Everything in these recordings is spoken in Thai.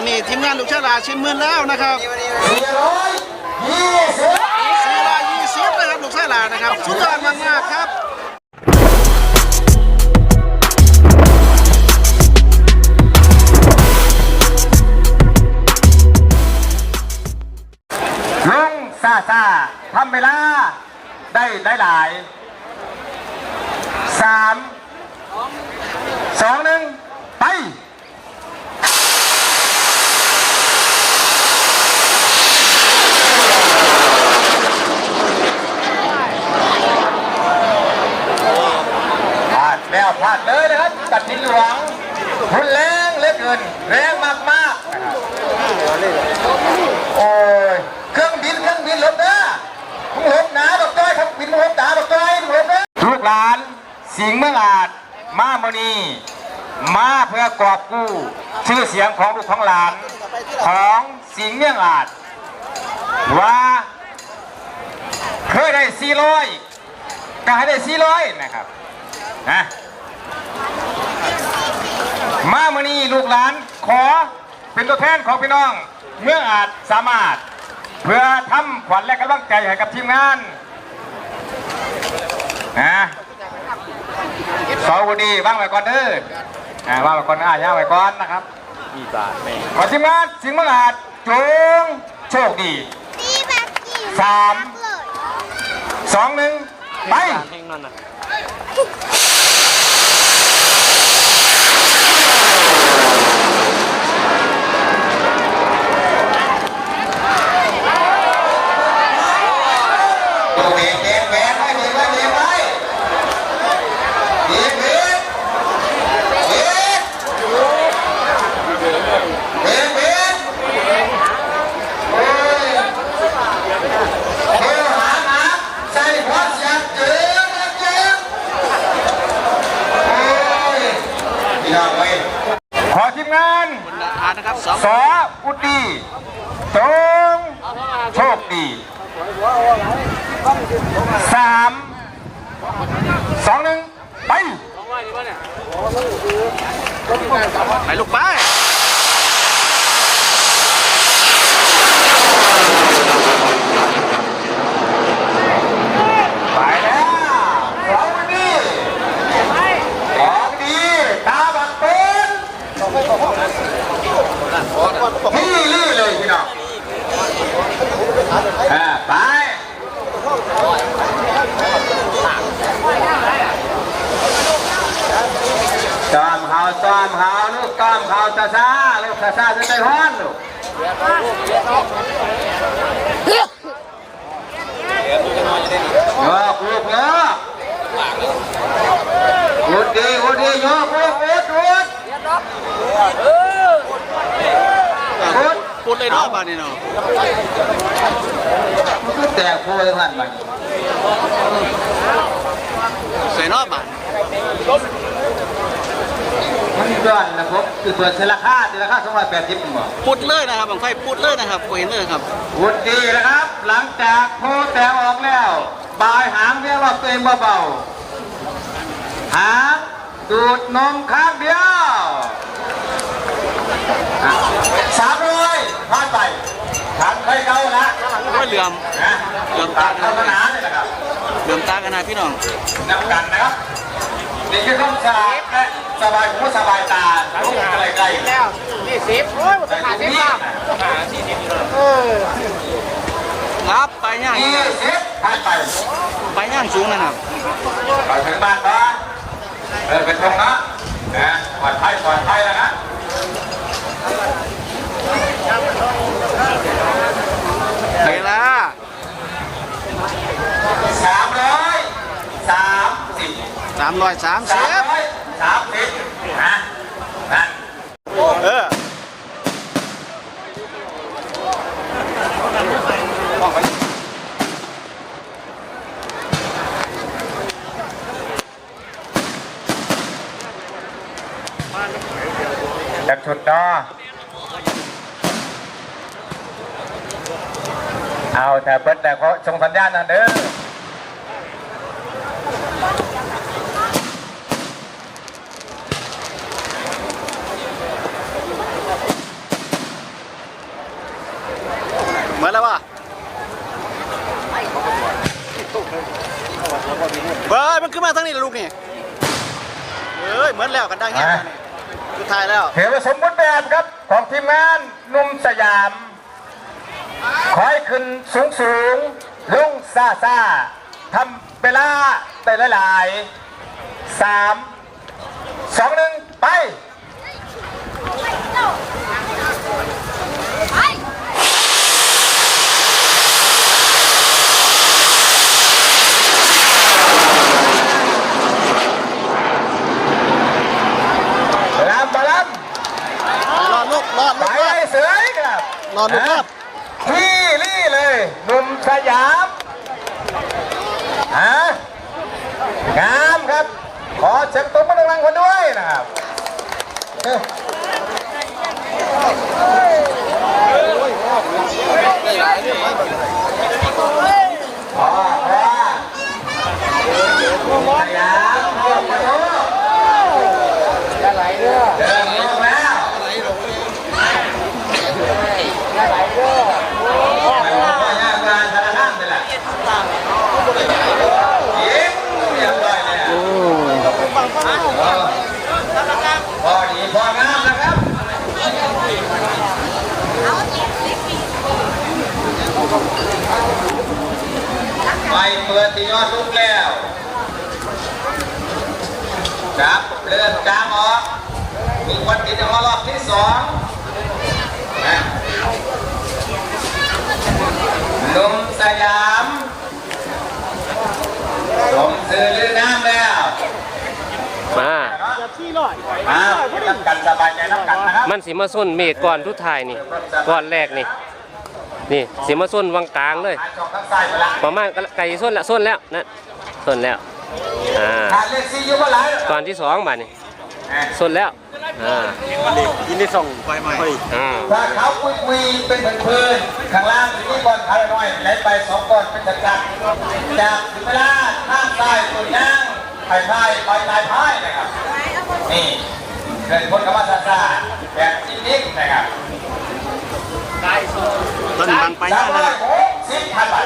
อนนี้ทีมงานลูกชายหลาชิมมือแล้วนะครับสี่ร้อยยี่สิบ420นะครับลูกชายหลานะครับสุดยอดมากๆครับลุงซาซาทำเวลาได้ได้หลายสามสองหนึ่งไป พลาดเลยนะครับตัดสินหลวงรุนแรงเหลือเกิน แรงมากๆนะครับโอ้ยเครื่องบินเครื่องบินหลบนะมึงหลบหนาดอกจ้อยครับบินมึงหลบหนาดอกจ้อยมึงหลบนะลูกหลาน สิงห์เมืองอาจมาโมนีมาเพื่อกอบกู้ ชื่อเสียงของลูกของหลาน ของสิงห์เมืองอาจว่าเคยได้สี่ร้อยก็ให้ได้สี่ร้อยนะครับนะ มามื่อนี้ลูกหลานขอเป็นตัวแทนของพี่น้อง เมื่องอาจสามารถ เพื่อทำขวัญและกำลังใจให้กับทีมงานนะสอวันดีว่างไว้ก่อนเด้ออ่าว่างไว้ก่อนอ่าย่างไว้ก่อนนะครับขอทีมงานสิงห์เมื่องอาจจงโชคดีสามสองหนึ่งไป ตัวเบรกเบรกเบรกไว้เบรกไว้เบรกไว้เบรกเบรกเบรกเบรกเบรกโอ้ยเดี๋ยวหาหาใส่หัวเสียงเจ๋งเจ๋งโอ้ยพี่น้องเว้ยขอทีม งานอานะครับสองสออุดดีจงโชคดีสามสองหนึ่งไปไปลูกไปไปแล้วสองอุดดีของดีตาบักเป็น พี่ลี่เลยพี่น้องไปจอมเขาจอมเขาลูกจอมเขาซาซาลูกซาซาจะใจฮ้อนลูกยกลูกโยกอุดดีอุดดียกลูกอุดอุด อุดพูดเลยเนาะบ้านนี้เนาะมันก็แตกโพยพันไปใส่เนาะบ้านมันย้อนนะครับคือเปิดเซราคาเซราคาสองร้อยแปดสิบหมดพูดเลยนะครับบังไฟพูดเลยนะครับโอ้ยเลยครับอุดดีนะครับ หลังจากโพแตกออกแล้วบายหางเรียกว่าตัวเองเบาๆหางดูดนมข้างเดียวสาม ร้อยพลาดไปทางไปเก่าละโอ้ยเหลื่อมนะเริ่มตาเท่าขนาดนี่แหละครับเหลื่อมตากันนะพี่น้องนำกันนะครับนี่คือคำสาบและสบายหูสบายตาลูกอะไรไกลแล้วยี่สิบโอ้ยแต่ขาดที่สิบนี่บาทเอองับไปย่างยี่สิบผ่านไปไปย่างสูงนะครับไปถึงบ้านปะเออเป็นตรงนะนะปลอดภัยปลอดภัยแล้วนะ เวลาสามร้อยสามสิบสามร้อยสามสิสามบ ร้อยสามสิบนะนั่น เออ จับชุดดอเอาแต่เบิ้ลแต่เขาส่งสัญญาณ นั่นเด้อมือนแล้ววะเฮ้ยมันขึ้นมาทั้งนี้แล้วลูกนี่เฮ้ยเหมือนแล้วกันได้แค่นี้สุดท้ายแล้วเทวสมบูรณ์แบบครับของทีมงานหนุ่มสยามขอให้ขึ้นสูงสูงลง ซาซาทำเวลาแต่ละหลายๆสามสองหนึ่งไปลำบลรอดลูกรอดำไปลูกรอดเสือยครับรอดลูกรอด ที่รี่เลยหนุ่มสยามฮะงามครับ ขอเชิญตุ้มมาดังๆคนด้วยนะครับเอ้ย พอพอสยามพอพอจะไหลเด้อเดินลงแล้ว ไม่ว่าพ่อยากงานธนาคารไปแหละยิ้มเรียบร้อยเลยพอดีพองามนะครับไปเปิดที่ยอด ลุกแล้วจับเลื่อนกลางออกมีคนติดมารอบที่สองนะหนุ่มสยามสมซื้อลือน้ำแล้ว มามาน้ำกันสบายใจน้ำกันนะครับ มันสิมาส้นเมฆก่อนทุดท้ายนี่ ก่อนแรกนี่ นี่สิมาส้นวังกลางเลยหาช่องทางซ้ายไปละประมาณไก่ส้นละส้นแล้วนะส้นแล้วอ่าหาเลขสี่อยู่เมื่อไหร่ก่อนที่สองบาทนี่ส้นแล้วอ่ายินดีส่งไฟใหม่อ่าถ้าเขาคุยคุยๆเป็นผืนพื้นข้างล่างที่บอลขาน้อยไหลไปสองก้อนเป็นจักรจากถึงเวลาข้างซ้ายสุดย่างไปท้ายไปตายท้ายนะครับนี่เกิดพ้นกับว่าซาซาแบบนิ่งๆนะครับ ต้นบางไปสาหน้ามร้นะอยสิบพันบาท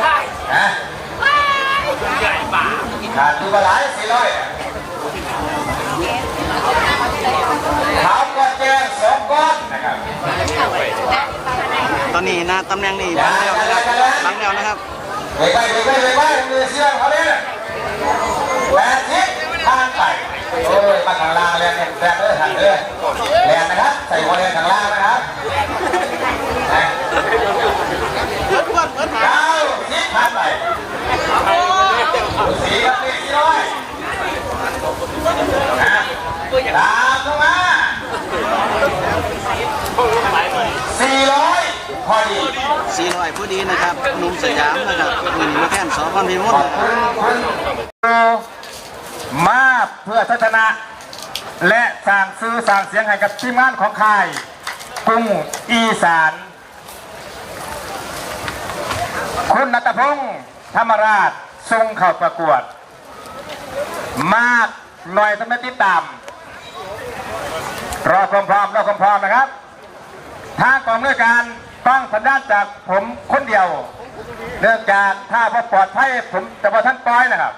ได้นะใหญ่ป่าขาดตัวละหลายสี่ร้อยขาวก้อนแจ้งสองก้อนนะครับตอนนี้นะตำแหน่งนี้บางแล้วนะครับบางแล้วนะครับเฮ้ยไปไปไปมือเชื่อมเขาเนี่ยแปดสิบผ่านไปโอ้ยมาข้างล่างเลยแปดเลยหันเลยแรงนะครับ ใส่หัวเรียนข้างล่างนะครับ สิบผ่านไปสี่ร้อยนะตามเข้ามาสี่ร้อยพอดีสี่ร้อยผู้ดีนะครับหนุ่มสยามนะครับหนึ่งมาแค่สองพันพิมขลอบคุณคุณมาเพื่อทัศนะและสร้างซื้อสร้างเสียงให้กับทีมงานของค่ายกรุงอีสาน คุณนัตพงศ์ธรรมราชทรงเข้าประกวด มากหน่อยทำไมติดตามรอความพร้อมรอความพร้อมนะครับ ทางกองด้วยการต้องสัญญาณจากผมคนเดียวเนื่องจากถ้าพอปลอดภัยผมจะพอท่านปล่อยนะครับ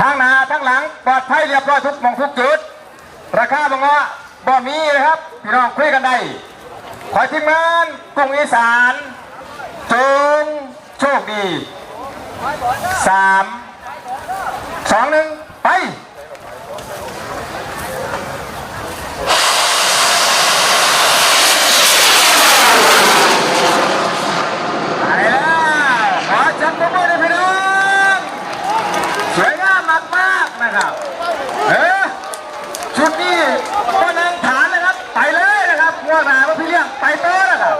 ทางหน้าทางหลังปลอดภัยเรียบร้อยทุกมองทุกจุด ราคาบางอ้อ บ่มีนะครับ พี่น้องคุยกันได้ ขอทีมงานกรุงอีสานจงโชคดีสามสองหนึ่งไปไปแล้วขอจับมือเลยพี่น้องสวยงามมากนะครับ ไปโต้นะครับ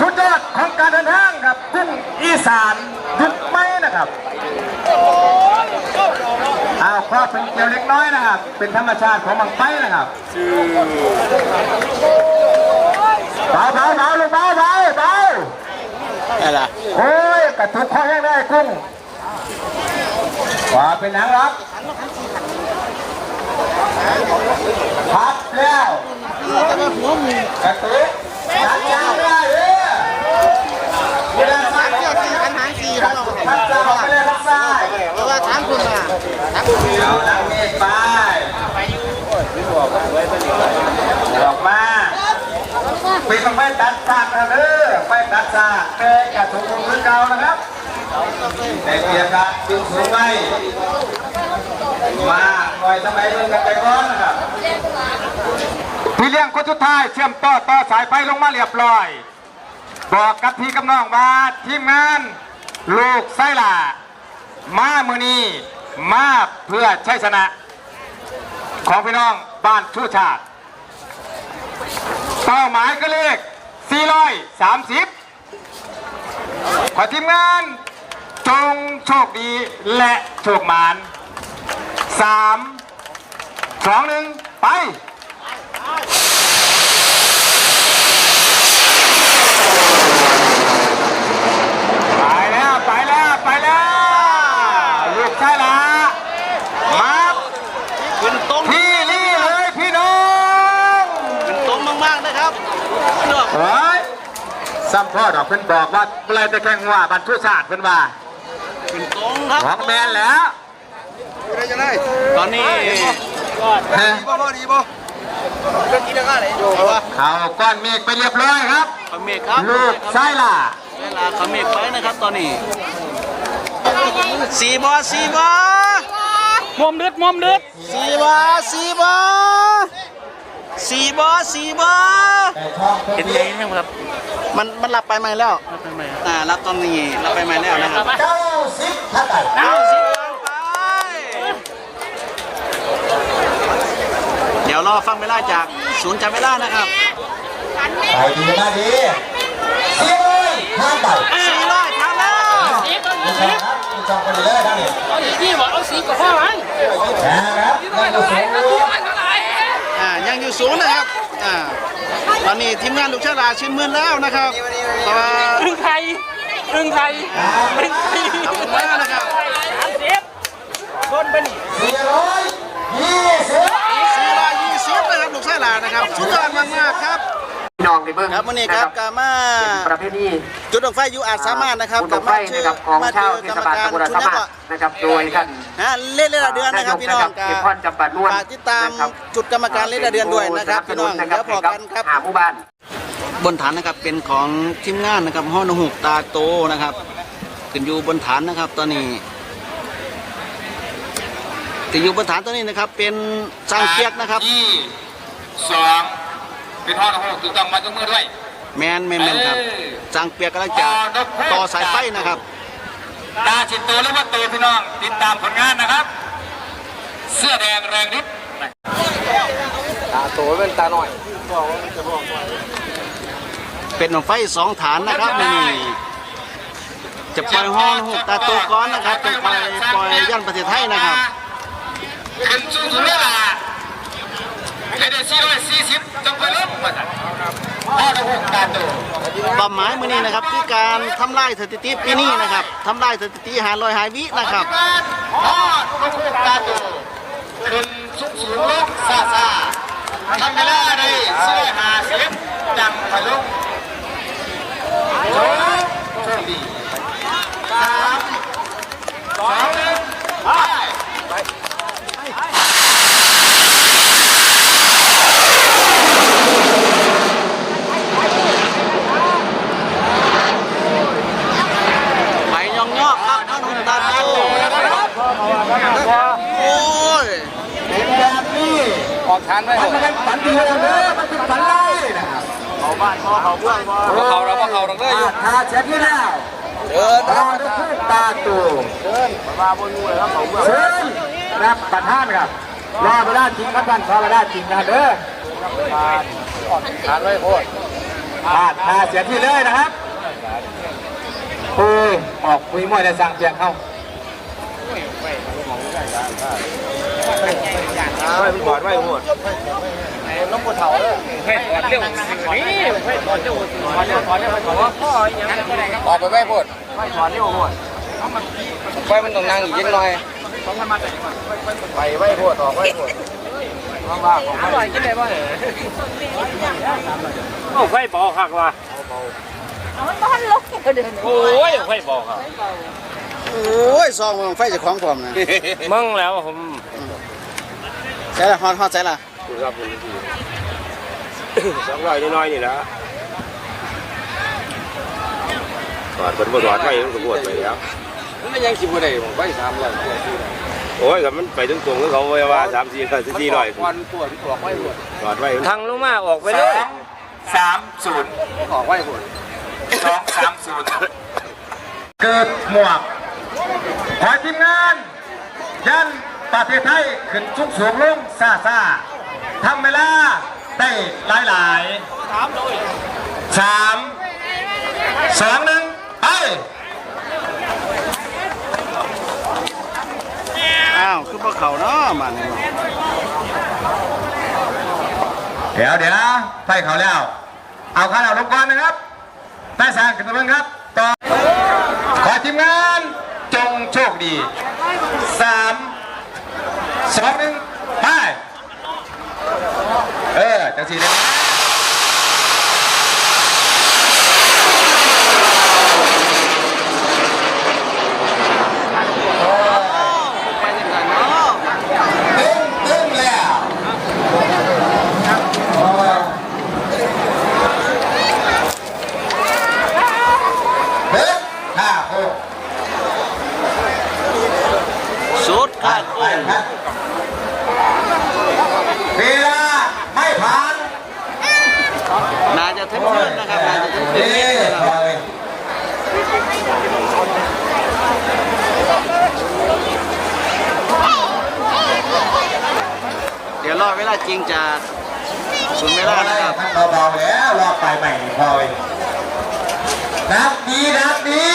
ชุดยอดของการเดินทางครับกุ้งอีสานยุคใหม่นะครับอ้าวครอบเป็นเกลียวเล็กน้อยนะครับ เป็นธรรมชาติของมังไปนะครับเบาเบาเบาลูกเบาเบาเบาอะไรโอ้ยกระทุกข้อแห้งได้กุ้งว่าเป็นหนังหรอกพับแล้ว แต่ว่าหัวหมูกระตุกจัดยาวได้เด้อเวลาใส่เจ้าที่อาหารสี่ของเราดจะออกได้เพราะว่าถามคุณมาถามเอานางเมฆไปออกมาปีต้องไปตัดซากนะเด้อไปตัดซากแกจะถูกลงพื้นเก่านะครับแต่เกียร์กันดึงสูงไว้มาหน่อยทำไมเพิ่องกันใจร้อนนะครับ พี่เลี้ยงคนสุดท้ายเชื่อมต่อต่อสายไฟลงมาเรียบร้อย บอกกับพี่กับน้องว่าทีมงานลูกไส้หล่ามามือนี้มาเพื่อชัยชนะ ของพี่น้องบ้านชูชาติเป้าหมายก็เลข 430 ขอทีมงานจงโชคดีและโชคหมาน 3 2 1 ไปแล้วไปแล้วไปแล้วลูกใช่ละมา ขึ้นตรง ที่นี่เลยพี่น้อง ขึ้นตรงมากๆนะครับพี่น้อง เฮ้ยซ้ำพ่อดอกเพิ่น บอกว่าอะไรจะแข่งว่าบรรทุศาสตร์เพิ่นว่าขึ้นตรงครับของแมนแล้วตอนนี้ฮะบ่บ่ดีบ่เป็นกินอะไรอยู่วะเขาก้อนเมฆไปเรียบร้อยครับขเมกครับลูกใช่ล่ะเวลาขเมกไปนะครับตอนนี้สี่บอสี่บอมอมเลือดมอมเลือดสี่บอสี่บอสี่บอสี่บอเป็นไงนะครับ มันมันหลับไปไหมแล้วอ่ารับตอนนี้หลับไปไหมแล้วนะครับเก้าสิบทัดไปเอาสิบไปเดี๋ยวรอฟังเวลาจากศูนย์จำเวลานะครับไปดีมาดีเสียเลยห้ามไปสี่ร้อยทำแล้วไม่ใช่ครับมีจองคนเดียวเลยทั้งนี้เอาสีที่บอกเอาสีกับพ่อมันนะครับนั่นก็สูงอยู่อ่ายังอยู่ศูนย์นะครับ อ่าตอนนี้ทีมงานลูกชาลาชิมมือแล้วนะครับต่ออึ้งไทยอึ้งไทยอึ้งไทยทำมือแล้วนะครับสามสิบคนเป็นสี่ร้อยยี่สิบสี่ร้อยยี่สิบนะครับลูกชาลานะครับสุดยอดมากๆครับพี่ น้องในเบื้องครับวันนี้ครับกามาประเภทนี้จุดดวงไฟอยู่อาจสามารถนะครับบุญกาบั้งไฟมาชื่อนะครับของมาชาเจวอกเทรรศมบาลการตำบลชุดสนี้มัคก็รนะครับโดยท่านฮะเล่นเล่นละเดือนนะครับพี่น้องคเอกรับพรจำปัดนวลฝากติดตามจุดกรรมการเล่นละเดือนด้วยนะครับพี่น้องเดี๋ยวพอกันครับหาหมู่บ้านบนฐานนะครับเป็นของทีมงานนะครับห้องนหุกตาโตนะครับขึ้นอยู่บนฐานนะครับตอนนี้ที่อยู่บนฐานตอนนี้นะครับเป็นสร้างเปียกนะครับยี่สอง เป็นห้องของถูกต้องมาทุกมือด้วย แมนแมนแมนครับสร้างเปียกกำลังจะต่อสายไฟนะครับตาชินโตหรือว่าโตพี่น้องติดตามผลงานนะครับ เสื้อแดงแรงฤทธิ์เป็นหนองไฟสองฐานนะครับนี่จะปล่อยห้องนหุกตาโตก้อนนะครับจะปล่อยปล่อยย่านประเทศไทยนะครับขึ้นสูงสุดเลยล่ะ ให้ได้สี่ร้อยสี่สิบจังไปลบมาจ้ะพ่อระหกตาโตเป้าหมายมือนี้นะครับคือการทำลายสถิติปีนี้นะครับทำลายสถิติหาลอยหายวินะครับพ่อระหกตาโตขึ้นสูงสูงลงซาซาทำเวลาได้สี่ร้อยห้าสิบจังไปลงโชคโชคดีสามสองหนึ่งไป ไปยองยอกครับท่านหุ่นตาโตโอ้ย เป็นแบบนี้ ออกทานไว้มันเป็นฝันดีเลยเด้อมันเป็นฝันไล่นะครับเขาบ้านพ่อเขาเพื่อนพ่อเขาเราก็เขาเราเลยอยู่ทาเช็ดนี่แล้วเดินตาด้วยคู่ตาตูเชิญมาบนงูเลยครับเขาเชิญรับประทานครับรอเวลาจริงครับท่านรอเวลาจริงนะเด้อทานไว้โคตรพลาดทาเสียที่เลยนะครับโอ้ยออกคุยมวยในสั่งเพียงเข้า ก่อนไว้โคตรน้องปวดเท้าเลยให้ถอดเร็วนี่ให้ถอดเร็วถอดเร็วถอดเร็วถอดว่าพ่ออย่างนั้นออกไปไว้โคตรไม่ถอดเร็วโคตรไฟมันต้องนั่งอีกนิดหน่อยไปไว้โคตรออกไว้โคตรอร่อยกินได้ป่ะโอ้ไฟเบาคักว่ะเอามันบ้านลกเดินโอ้ยไฟเบาครับ โอ้ยซองบังไฟเจะคล้าของผมนะมั่งแล้วผมใช่ละฮอดฮอดใช่ละครับสองร้อยน้อยๆนี่นะถอดเป็นบ่ถอดไฟมันก็บวชไปแล้ว มันยังสิบได้ผมไปสามร้อยโอ้ยกับมันไปถึงตรงๆเขาไว้ว่าสามสี่สี่ร้อยวันปวดปวดไว้ปวดถอดไว้ทางลงมาออกไปสเลอย งสามศูนย์ออกไว้ปวดสองสามศูนย์เกิดหมวก ขอทีมงานยันประเทศไทยขึ้นสูงสูงลงซาซาทำเวลาได้หลายหลายสามสองหนึ่งไปอ้าวคือพวกเขาเนาะมันเดี๋ยวเดี๋ยวไปเขาแล้ว เอาข้าวเราลงก่อนนะครับได้สร้างขึ้นมาเพิ่งครับต่อขอทีมงานจ งโชคดีสามสองหนึ่งไปเออจังสีเลยนะ ตึ้งตึ้งแล้วเบิดห้าหก สุดขาด ไปครับเวลาไม่ผ่าน น่าจะถึงคืนนะครับน่าจะถึงคืน เอ้ นิด ย นะครับ ไป เดี๋ยวรอเวลาจริงจากศูนย์เวลานะครับ มันเบาๆแล้วรอไปใหม่พอยนับดีนับดี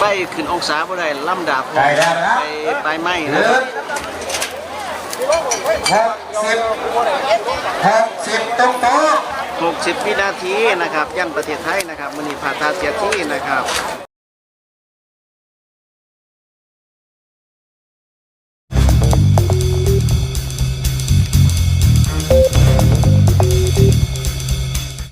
ไป ขึ้นองศาบ่ได้ลำดับใกล้แล้วนะครับไปไปไหมเหนะลืคอรับหกสิบหกสิบตรงโต๊ะ60วินาทีนะครับ ยันประเทศไทยนะครับมันนี้ผ่าตาเสียที่นะครับ